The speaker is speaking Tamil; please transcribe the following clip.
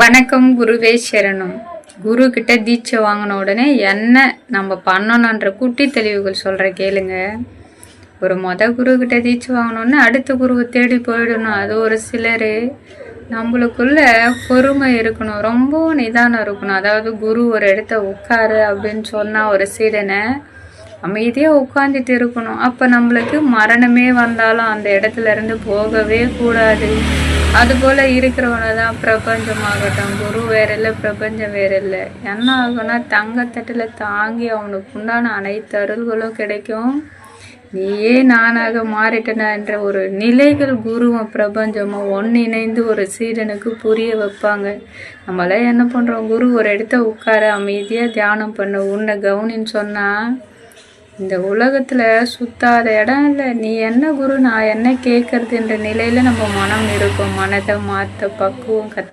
வணக்கம் குருவே சரணம். குரு கிட்ட தீட்சை வாங்கின உடனே என்ன நம்ம பண்ணணுன்ற குட்டி தெளிவுகள் சொல்கிற கேளுங்க. ஒரு மொத குரு கிட்ட தீட்சை வாங்கினோடனே அடுத்த குருவை தேடி போயிடணும். அது ஒரு சிலர். நம்மளுக்குள்ள பொறுமை இருக்கணும். ரொம்ப நிதானம் இருக்கணும். அதாவது குரு ஒரு இடத்த உட்காரு அப்படின்னு சொன்னால் ஒரு சீடனை அமைதியாக உட்காந்துட்டு இருக்கணும். அப்போ நம்மளுக்கு மரணமே வந்தாலும் அந்த இடத்துல இருந்து போகவே கூடாது. அதுபோல் இருக்கிறவனை தான் பிரபஞ்சமாகட்டும். குரு வேற இல்லை பிரபஞ்சம் வேற இல்லை என்ன ஆகும்னா தங்கத்தட்டில் தாங்கி அவனுக்கு உண்டான அனைத்து அருள்களும் கிடைக்கும். நீயே நானாக மாறிட்டன என்ற ஒரு நிலைகள் குருவும் பிரபஞ்சமும் ஒன்றிணைந்து ஒரு சீடனுக்கு புரிய வைப்பாங்க. நம்மளாம் என்ன பண்ணுறோம் குரு ஒரு இடத்த உட்கார அமைதியாக தியானம் பண்ண. உன்னை கவுனின்னு சொன்னால் இந்த உலகத்தில் சுத்தாத இடம் இல்லை. நீ என்ன குரு? நான் என்ன கேட்கறதுன்ற நிலையில் நம்ம மனம் இருக்கும். மனதை மாற்ற பக்குவம் கத்